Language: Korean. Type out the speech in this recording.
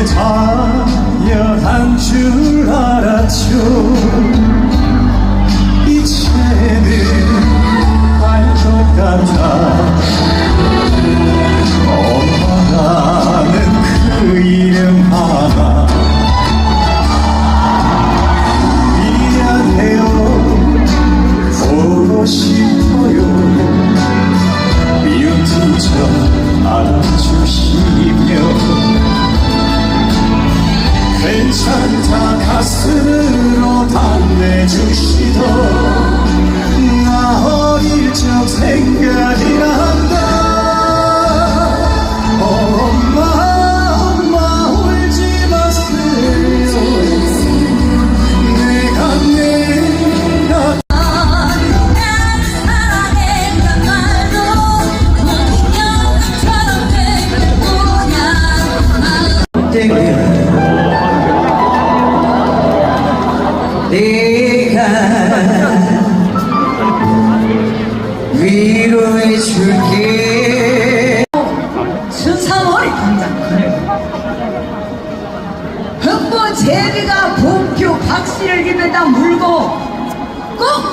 이제 자연한 줄 알았죠. 이제는 알것 같아 엄마라는 그 이름 하나. 미안해요. 보고 싶어요. 미운 진짜 알아주시고. sen tan hasrını 내가 위로해 줄게. 순삼월이 당장 그래 흑보 제비가 본교 박씨를 입에다 물고 꼭